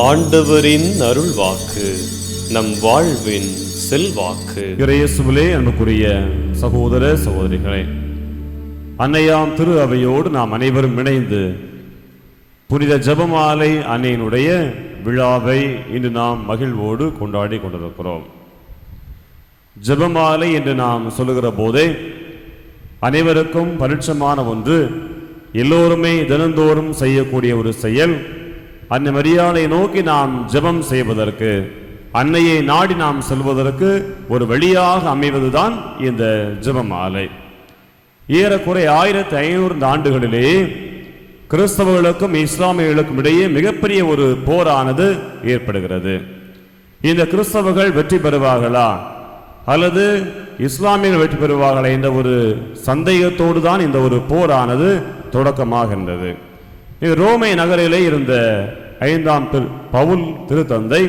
ஆண்டவரின் அருள் வாக்கு நம் வாழ்வின் செல்வாக்கு. இறையசுவிலே அன்புக்குரிய சகோதர சகோதரிகளே அன்னையாம் திரு அவையோடு நாம் அனைவரும் இணைந்து புனித ஜெபமாலை அன்னையினுடைய விழாவை இன்று நாம் மகிழ்வோடு கொண்டாடி கொண்டிருக்கிறோம். ஜெபமாலை என்று நாம் சொல்லுகிற போதே அனைவருக்கும் பரிட்சமான ஒன்று எல்லோருமே தினந்தோறும் செய்யக்கூடிய ஒரு செயல் அன்னை மரியாதை நோக்கி நாம் ஜெபம் செய்வதற்கு அன்னையை நாடி நாம் செல்வதற்கு ஒரு வழியாக அமைவதுதான் இந்த ஜெபமாலை. ஏறக்குறை ஆயிரத்தி ஐநூறு ஆண்டுகளிலே கிறிஸ்தவர்களுக்கும் இஸ்லாமியர்களுக்கும் இடையே மிகப்பெரிய ஒரு போரானது ஏற்படுகிறது. இந்த கிறிஸ்தவர்கள் வெற்றி பெறுவார்களா? அல்லது இஸ்லாமியர்கள் வெற்றி பெறுவார்களா என்ற ஒரு சந்தேகத்தோடு தான் இந்த ஒரு போரானது தொடக்கமாகின்றது. இது ரோமை நகரிலே இருந்த ஐந்தாம் திரு பவுல் திருத்தந்தை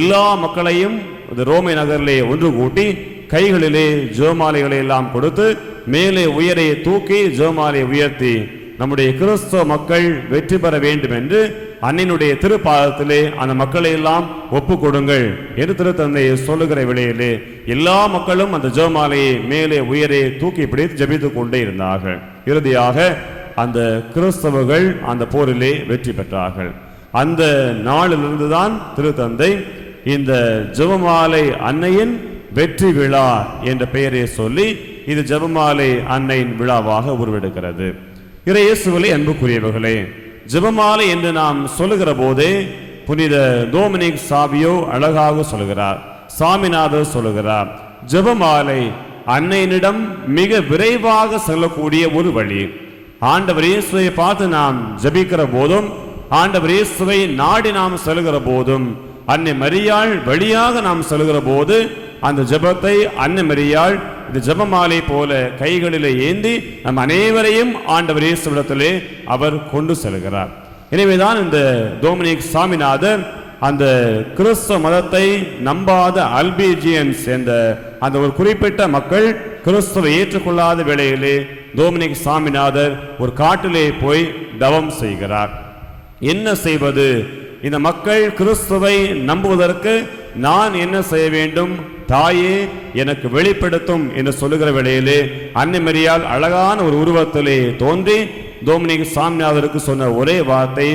எல்லா மக்களையும் இந்த ரோமை நகரிலே ஒன்று கூட்டி கைகளிலே ஜோமாலைகளை எல்லாம் கொடுத்து மேலே உயரை தூக்கி ஜோமாலை உயர்த்தி நம்முடைய கிறிஸ்தவ மக்கள் வெற்றி பெற வேண்டும் என்று அன்னினுடைய திருப்பாதத்திலே அந்த மக்களை எல்லாம் ஒப்பு கொடுங்கள் என்று திருத்தந்தையை சொல்லுகிற விலையிலே எல்லா மக்களும் அந்த ஜோமாலையை மேலே உயரே தூக்கி பிடித்து ஜபித்து கொண்டே இருந்தார்கள். இறுதியாக அந்த கிறிஸ்தவர்கள் அந்த போரிலே வெற்றி பெற்றார்கள். அந்த நாளிலிருந்து தான் திருத்தந்தை இந்த ஜெபமாலை அன்னையின் வெற்றி விழா என்ற பெயரை சொல்லி இது ஜெபமாலை அன்னையின் விழாவாக உருவெடுக்கிறது. இறையேசுவிலே அன்புக்குரியவர்களே ஜெபமாலை என்று நாம் சொல்லுகிற போதே புனித டோமினிக் சாவியோ அழகாக சொல்லுகிறார் சாமிநாதர் சொல்லுகிறார் ஜெபமாலை அன்னையினிடம் மிக விரைவாக செல்லக்கூடிய ஒரு வழி. ஆண்டவர் இயேசுவை பார்த்து நாம் ஜெபிக்கிற போதும் ஆண்டவர் இயேசுவை நாடி நாம் செல்கிற போதும் அன்னை மரியாள் வழியாக நாம் செல்கிற போது அந்த ஜெபத்தை அன்னை மரியாள் இந்த ஜெபமாலை போல கைகளிலே ஏந்தி நம் அனைவரையும் ஆண்டவர் இயேசுவிடத்திலே அவர் கொண்டு செல்கிறார். எனவேதான் இந்த டோமினிக் சாமிநாதர் அந்த கிறிஸ்தவ மதத்தை நம்பாத அல்பீஜியன்ஸ் என்ற அந்த ஒரு குறிப்பிட்ட மக்கள் கிறிஸ்துவை ஏற்றுக்கொள்ளாத வேளையிலே டோமினிக் சாமிநாதர் ஒரு காட்டிலே போய் தவம் செய்கிறார். என்ன செய்வது? இந்த மக்கள் கிறிஸ்துவை நம்புவதற்கு நான் என்ன செய்ய வேண்டும்? தாயே எனக்கு வெளிப்படுத்தும் என்று சொல்லுகிற வேளையிலே அன்னிமரியால் அழகான ஒரு உருவத்திலே தோன்றி டோமினிக் சாமிநாதருக்கு சொன்ன ஒரே வார்த்தை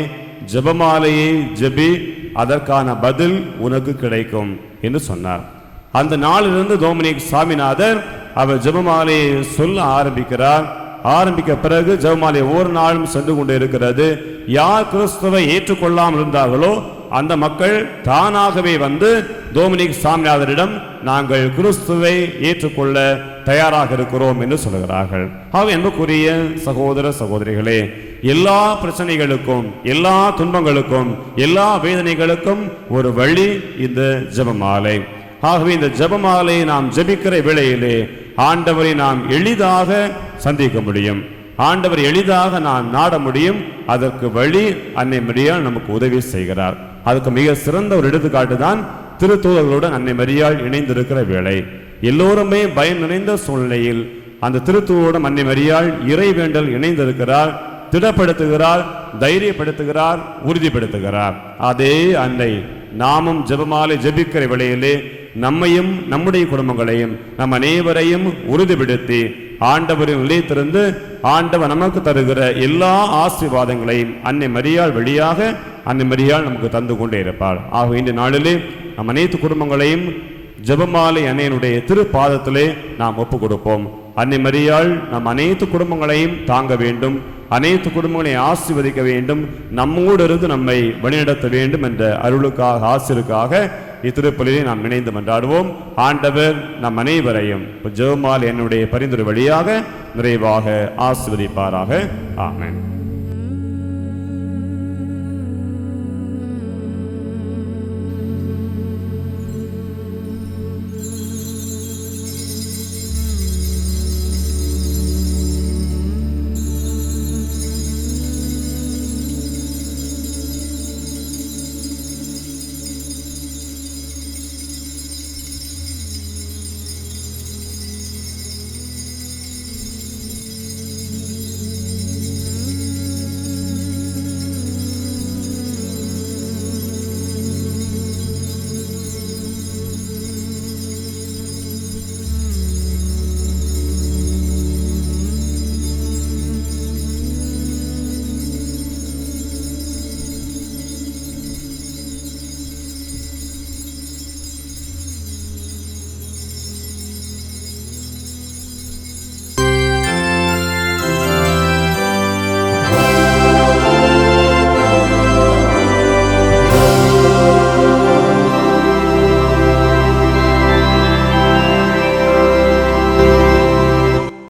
ஜெபமாலையை ஜெபி அதற்கான பதில் உனக்கு கிடைக்கும் என்று சொன்னார். அந்த நாளிலிருந்து தோமினிக் சாமிநாதர் அவர் ஜெபமாலையை சொல்ல ஆரம்பிக்கிறார். ஆரம்பிக்க பிறகு ஜபமாலை ஒவ்வொரு நாளும் சென்று கொண்டு இருக்கிறது. யார் கிறிஸ்துவை ஏற்றுக்கொள்ளாமல் இருந்தார்களோ அந்த மக்கள் தானாகவே வந்து டோமினிக் சாமிநாதரிடம் நாங்கள் கிறிஸ்துவை ஏற்றுக்கொள்ள தயாராக இருக்கிறோம் என்று சொல்கிறார்கள் ஆக என்பக்குரிய சகோதர சகோதரிகளே எல்லா பிரச்சனைகளுக்கும் எல்லா துன்பங்களுக்கும் எல்லா வேதனைகளுக்கும் ஒரு வழி இந்த ஜபமாலை. ஆகவே இந்த ஜபமாலை நாம் ஜெபிக்கிற வேளையிலே ஆண்டவரை நாம் எளிதாக சந்திக்க முடியும். ஆண்டவர் எளிதாக நான் நாட முடியும். அதற்கு வழி அன்னை மரியாள் நமக்கு உதவி செய்கிறார். அதுக்கு மிக சிறந்த ஒரு எடுத்துக்காட்டு தான் திருத்தூதர்களுடன் அன்னை மரியாள் இணைந்திருக்கிற வேளை. எல்லோருமே பயம் நிறைந்த சூழ்நிலையில் அந்த திருத்தூதருடன் அன்னை மரியாள் இறை வேண்டல் இணைந்திருக்கிறார் திடப்படுத்துகிறார் தைரியப்படுத்துகிறார் உறுதிப்படுத்துகிறார். அதே அன்னை நாமும் ஜெபமாலை ஜெபிக்கிற வேளையிலே நம்மையும் நம்முடைய குடும்பங்களையும் நம் அனைவரையும் உறுதிப்படுத்தி ஆண்டவரின் நிலையத்திலிருந்து ஆண்டவர் நமக்கு தருகிற எல்லா ஆசீர்வாதங்களையும் அன்னை மரியாள் வழியாக அன்னை மரியாள் நமக்கு தந்து கொண்டே இருப்பாள். ஆக இந்த நாளிலே நம் அனைத்து குடும்பங்களையும் ஜெபமாலை அன்னையனுடைய திருப்பாதத்திலே நாம் ஒப்பு கொடுப்போம். அன்னை மரியாள் நம் அனைத்து குடும்பங்களையும் தாங்க வேண்டும். அனைத்து குடும்பங்களையும் ஆசீர்வதிக்க வேண்டும். நம்மோடு இருந்து நம்மை வழிநடத்த வேண்டும் என்ற அருளுக்காக ஆசிருக்காக இத்திருப்பலிலே நாம் இணைந்து மன்றாடுவோம். ஆண்டவர் நம் அனைவரையும் ஜெவமால் என்னுடைய பரிந்துரை வழியாக நிறைவாக ஆசிர்வதிப்பாராக. ஆமேன்.